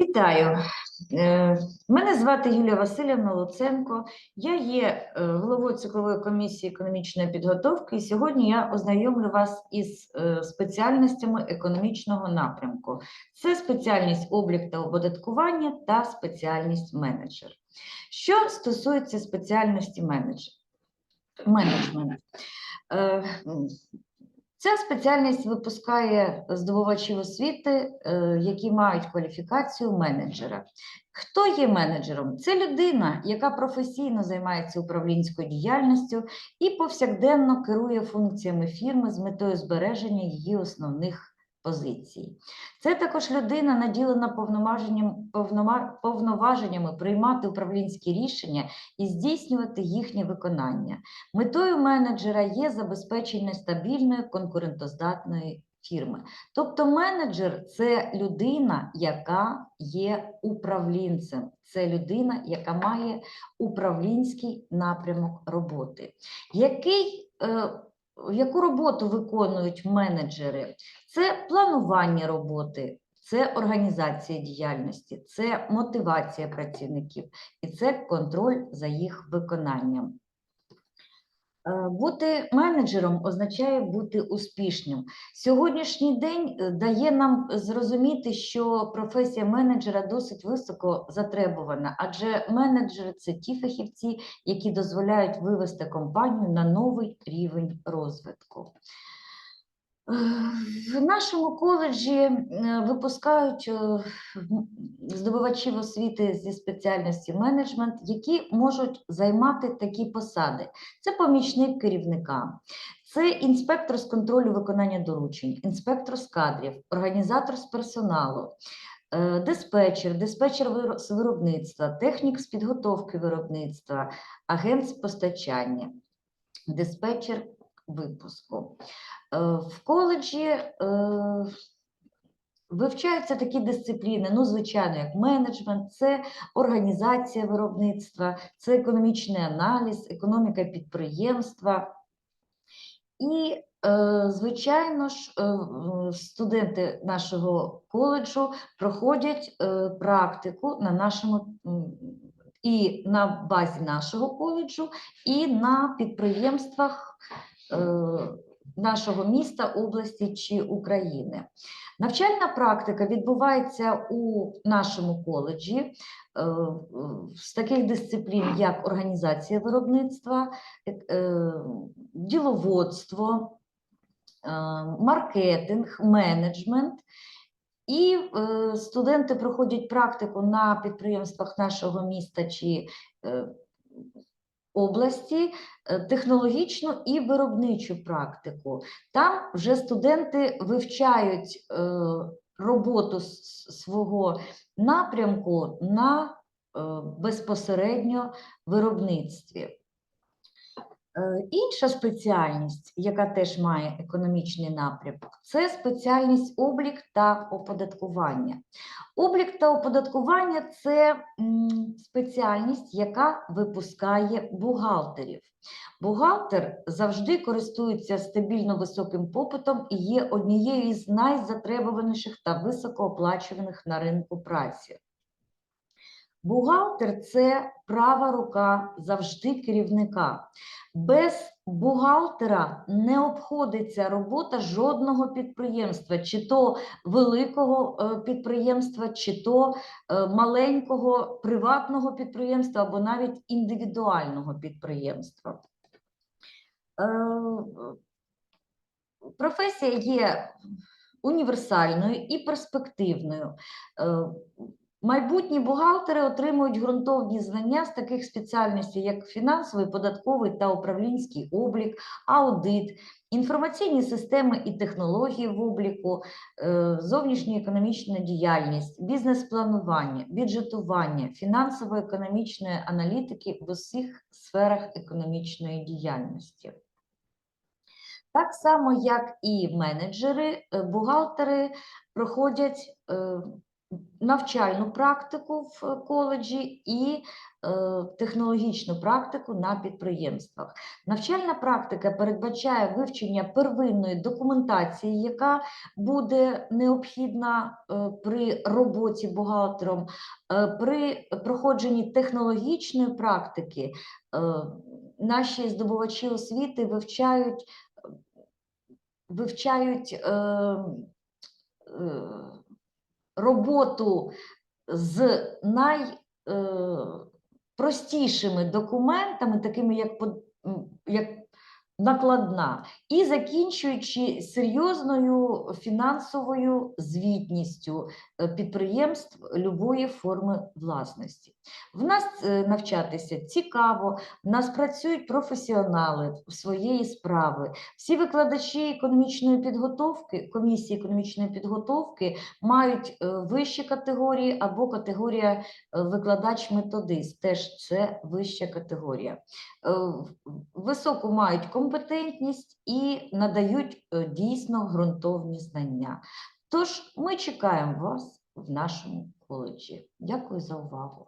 Вітаю. Е, Мене звати Юлія Васильівна Луценко. Я є е, головою циклової комісії економічної підготовки, і сьогодні я ознайомлю вас із е, спеціальностями економічного напрямку. Це спеціальність облік та оподаткування та спеціальність менеджер. Що стосується спеціальності менеджер, менеджмент, Ця спеціальність випускає здобувачів освіти, е, які мають кваліфікацію менеджера. Хто є менеджером? Це людина, яка професійно займається управлінською діяльністю і повсякденно керує функціями фірми з метою збереження її основних позицій. Це також людина, наділена повноваженням, повнома- повноваженнями приймати управлінські рішення і здійснювати їхнє виконання. Метою менеджера є забезпечення стабільної конкурентоздатної фірми. Тобто менеджер це людина, яка є управлінцем, це людина, яка має управлінський напрямок роботи. Який, е, яку роботу виконують менеджери? Це планування роботи. Це організація діяльності, це мотивація працівників і це контроль за їх виконанням. Е, Бути менеджером означає бути успішним. Сьогоднішній день е, дає нам зрозуміти, що професія менеджера досить високо затребувана, адже менеджери це ті фахівці, які дозволяють вивести компанію на новий рівень розвитку. В нашому коледжі е, випускають е, здобувачів освіти зі спеціальності менеджмент, які можуть займати такі посади. Це помічник керівника, це інспектор з контролю виконання доручень, інспектор з кадрів, організатор з персоналу, е, диспетчер, диспетчер з виробництва, технік з підготовки виробництва, агент з постачання, диспетчер випуску. Е, В коледжі е, вивчаються такі дисципліни, ну, звичайно, як менеджмент, це організація виробництва, це економічний аналіз, економіка підприємства. І, е, звичайно ж, студенти нашого коледжу проходять практику на нашому і на базі нашого коледжу, і на підприємствах нашого міста, області чи України. Навчальна практика відбувається у нашому коледжі е, з таких дисциплін, як організація виробництва, е, діловодство, е, маркетинг, менеджмент. І студенти проходять практику на підприємствах нашого міста чи області, е, технологічну і виробничу практику. Там вже студенти вивчають е, роботу свого напрямку на е, безпосередньо виробництві. Е, Інша спеціальність, яка теж має економічний напрямок, це спеціальність облік та оподаткування. Облік та оподаткування це спеціальність, яка випускає бухгалтерів. Бухгалтер завжди користується стабільно високим попитом і є однією із найзатребуваніших та високооплачуваних на ринку праці. Бухгалтер це права рука завжди керівника. Без бухгалтера не обходиться робота жодного підприємства, чи то великого е, підприємства, чи то е, маленького приватного підприємства або навіть індивідуального підприємства. Е, Професія є універсальною і перспективною. Майбутні бухгалтери отримують ґрунтовні знання з таких спеціальностей, як фінансовий, податковий та управлінський облік, аудит, інформаційні системи і технології в обліку, е, зовнішня економічна діяльність, бізнес-планування, бюджетування, фінансово-економічної аналітики в усіх сферах економічної діяльності. Так само, як і менеджери, е, бухгалтери проходять е, навчальну практику в коледжі і е, технологічну практику на підприємствах. Навчальна практика передбачає вивчення первинної документації, яка буде необхідна е, при роботі бухгалтером, Е, при проходженні технологічної практики. Наші здобувачі освіти вивчають, вивчають роботу з найпростішими документами, такими як, як накладна, і закінчуючи серйозною фінансовою звітністю е, підприємств любої форми власності. В нас е, навчатися цікаво, в нас працюють професіонали своєї справи. Всі викладачі економічної підготовки, комісії економічної підготовки мають е, вищі категорії або категорія викладач-методист, теж це вища категорія. Високу мають компетентність і надають е, дійсно ґрунтовні знання. Тож ми чекаємо вас в нашому коледжі. Дякую за увагу.